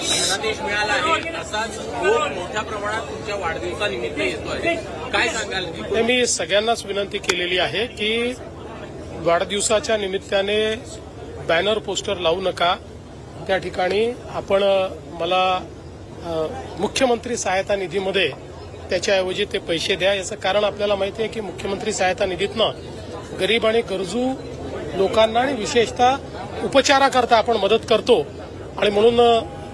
धनादेश मिळाला. आहे. असाच खूप मोठ्या प्रमाणात तुमच्या वाढदिवसानिमित्त येतोय. काय सांगाल? मी सगळ्यांनाच विनंती केलेली आहे की वाढदिवसाच्या निमित्ताने बॅनर पोस्टर लावू नका. त्या ठिकाणी आपण मला मुख्यमंत्री सहायता निधीमध्ये त्याच्याऐवजी ते पैसे द्या. याचं कारण आपल्याला माहिती आहे की मुख्यमंत्री सहायता निधीतनं गरीब आणि गरजू लोकांना आणि विशेषतः उपचाराकरता आपण मदत करतो. आणि म्हणून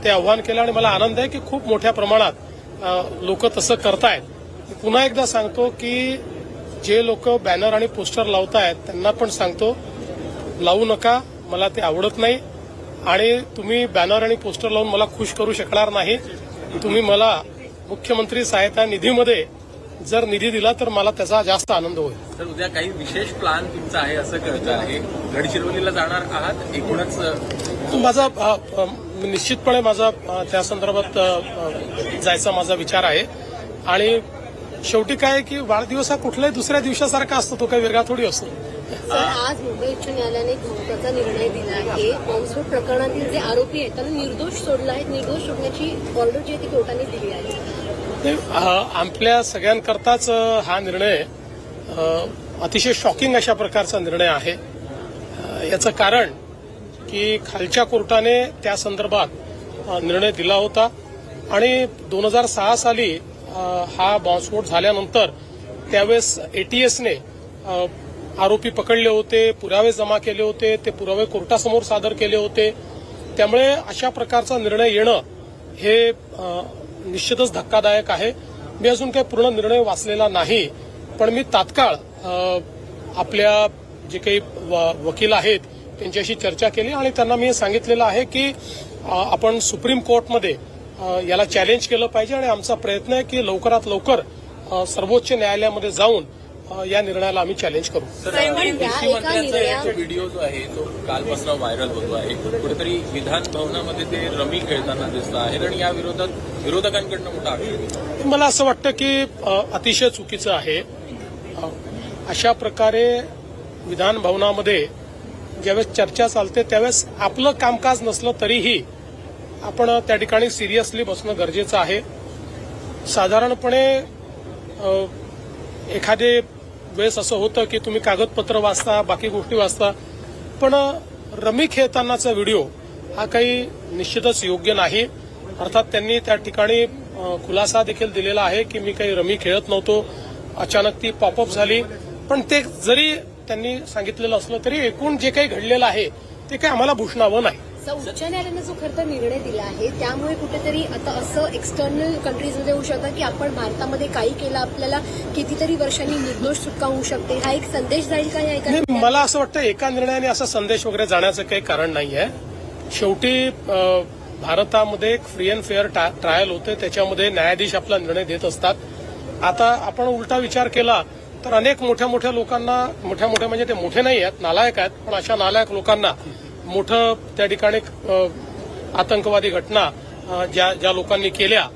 ते आव्हान केलं आणि मला आनंद आहे की खूप मोठ्या प्रमाणात लोक तसं करतायत. पुन्हा एकदा सांगतो की जे लोक बॅनर आणि पोस्टर लावतायत त्यांना पण सांगतो लावू नका मला ते आवडत नाही. आणि तुम्ही बॅनर आणि पोस्टर लावून मला खुश करू शकणार नाही. तुम्ही मला मुख्यमंत्री सहायता निधीमध्ये जर निधी दिला तर मला त्याचा जास्त आनंद होईल. तर उद्या काही विशेष प्लान तुमचा आहे असं कळतं आहे. गडचिरोलीला जाणार आहात एकूणच माझा निश्चितपणे माझा त्या संदर्भात जायचा माझा विचार आहे. आणि शेवटी काय की वाढदिवस हा कुठल्याही दुसऱ्या दिवसासारखा असतो तो काही वेगळा थोडी असतो. सर आज मुंबई उच्च न्यायालयाने एक महत्त्वाचा निर्णय दिला आहे. बॉम्बस्फोट प्रकरणातील जे आरोपी आहेत त्यांना निर्दोष सोडला आहे. निर्दोष सोडण्याची ऑर्डर जी आहे ती कोर्टाने दिली आहे. आपल्या सगळ्यांकरताच हा निर्णय अतिशय शॉकिंग अशा प्रकारचा निर्णय आहे. याचं कारण की खालच्या कोर्टाने त्या संदर्भात निर्णय दिला होता आणि दोन हजार सहा साली हा बॉम्बस्फोट झाल्यानंतर त्यावेळेस एटीएसने आरोपी पकडले होते पुरावे जमा केले होते ते पुरावे कोर्टासमोर सादर केले होते. त्यामुळे अशा प्रकारचा निर्णय येणं हे निश्चितच धक्कादायक आहे. मी अजून काही पूर्ण निर्णय वाचलेला नाही पण मी तात्काळ आपल्या जे काही व- वकील आहेत त्यांच्याशी चर्चा केली आणि त्यांना मी हे सांगितलेलं आहे की आपण सुप्रीम कोर्टमध्ये याला चॅलेंज केलं पाहिजे आणि आमचा प्रयत्न आहे की लवकरात लवकर सर्वोच्च न्यायालयामध्ये जाऊन या निर्णयाला आम्ही चॅलेंज करू. कृषी या एका मंत्र्याचा व्हिडिओ जो आहे तो कालपासून व्हायरल होतो आहे. कुठेतरी विधान भवनामध्ये ते रमी खेळताना दिसत आहेत आणि या विरोधात विरोधकांकडनं मोठा आक्षेप आहे. मला असं वाटतं की अतिशय चुकीचं आहे. अशा प्रकारे विधान भवनामध्ये ज्यावेळेस चर्चा चालते त्यावेळेस आपलं कामकाज नसलं तरीही आपण त्या ठिकाणी सिरियसली बसणं गरजेचं आहे. साधारणपणे एखादे वेळेस असं होतं की तुम्ही कागदपत्र वाचता बाकी गोष्टी वाचता. पण रमी खेळतानाचा व्हिडिओ हा काही निश्चितच योग्य नाही. अर्थात त्यांनी त्या ठिकाणी खुलासा देखील दिलेला आहे की मी काही रमी खेळत नव्हतो. अचानक ती पॉपअप झाली. पण ते जरी त्यांनी सांगितलेलं असलं तरी एकूण जे काही घडलेलं आहे ते काही आम्हाला भूषणावं नाही. सर उच्च न्यायालयाने जो खरं तर निर्णय दिला आहे त्यामुळे कुठेतरी आता असं एक्सटर्नल कंट्रीजमध्ये होऊ शकतं की आपण भारतामध्ये काही केलं आपल्याला कितीतरी वर्षांनी निर्दोष सुटका होऊ शकते. हा एक संदेश जाईल का या मला असं वाटतं एका निर्णयाने असा संदेश वगैरे जाण्याचं काही कारण नाही आहे शेवटी भारतामध्ये एक फ्री अँड फेअर ट्रायल होते त्याच्यामध्ये न्यायाधीश आपला निर्णय देत असतात. आता आपण उलटा विचार केला तर अनेक मोठ्या मोठ्या लोकांना मोठ्या मोठ्या म्हणजे ते मोठे नाही आहेत नालायक आहेत पण अशा नालायक लोकांना मोठं त्या ठिकाणी आतंकवादी घटना ज्या ज्या लोकांनी केल्या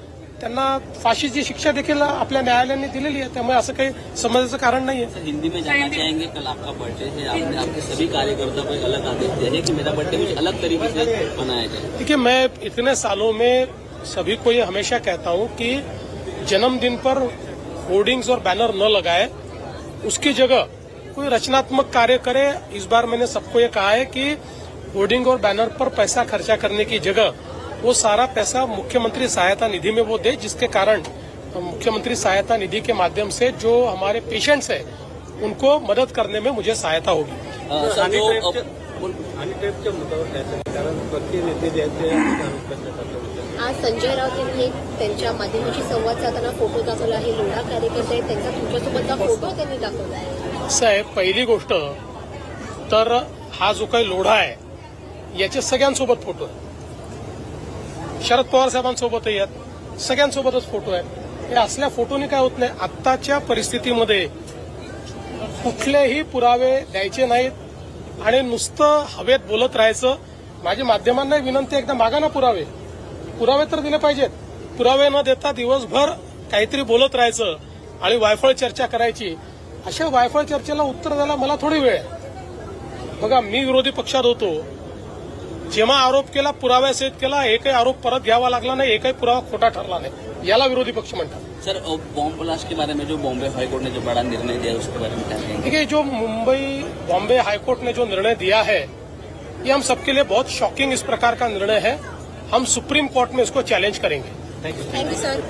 त्यांना फाशीची शिक्षा देखील आपल्या न्यायालयाने दिलेली आहे. त्यामुळे असं काही समजायचं कारण नाही आहे हिंदी में जानना चाहेंगे कल आपका बर्थडे है आपने आपके सभी कार्यकर्ता को अलग आदेश दिया है कि मेरा बर्थडे कुछ अलग तरीके से मनाया जाए। देखिए मैं इतने सालों में सभी को ये हमेशा कहता हूँ कि जन्मदिन पर होर्डिंग्स और बैनर न लगाए उसकी जगह कोई रचनात्मक कार्य करे इस बार मैंने सबको ये कहा है कि होर्डिंग और बैनर पर पैसा खर्चा करने की जगह वो सारा पैसा मुख्यमंत्री सहायता निधि में वो दे जिसके कारण मुख्यमंत्री सहायता निधि के माध्यम से जो हमारे पेशेंट्स हैं उनको मदद करने में मुझे सहायता होगी। ते करतो आज संजय राऊत यांनी त्यांच्या माध्यमाशी संवाद साधताना फ़ोटो दाखवला आहे लोढा कार्यकर्ते आहेत त्यांचा तुमच्यासोबतचा फ़ोटो त्यांनी दाखवला आहे. पहिली गोष्ट तर हा जो काही लोढा आहे याचे सगळ्यांसोबत फोटो आहेत शरद पवार साहेबांसोबतही आहेत. सगळ्यांसोबतच फोटो आहे. हे असल्या फोटोने काय होत नाही. आत्ताच्या परिस्थितीमध्ये कुठलेही पुरावे द्यायचे नाहीत आणि नुसतं हवेत बोलत राहायचं. माझी माध्यमांना विनंती एकदा मागा ना पुरावे. पुरावे तर दिले पाहिजेत. पुरावे न देता दिवसभर काहीतरी बोलत राहायचं आणि वायफळ चर्चा करायची. अशा वायफळ चर्चेला उत्तर द्यायला मला थोडी वेळ आहे. बघा मी विरोधी पक्षात होतो. जेव्हा आरोप केला के एक ही आरोप परत घ्यावा लागला एक ही पुरावा खोटा ठरला नहीं. याला विरोधी पक्ष म्हणतात. सर बॉम्ब ब्लास्ट के बारे में जो बॉम्बे हाईकोर्ट ने जो बड़ा निर्णय दिया उसके बारे में क्या देखिए जो मुंबई बॉम्बे हाईकोर्ट ने जो निर्णय दिया है ये हम सबके लिए बहुत शॉकिंग इस प्रकार का निर्णय है। हम सुप्रीम कोर्ट में इसको चैलेंज करेंगे। Thank you sir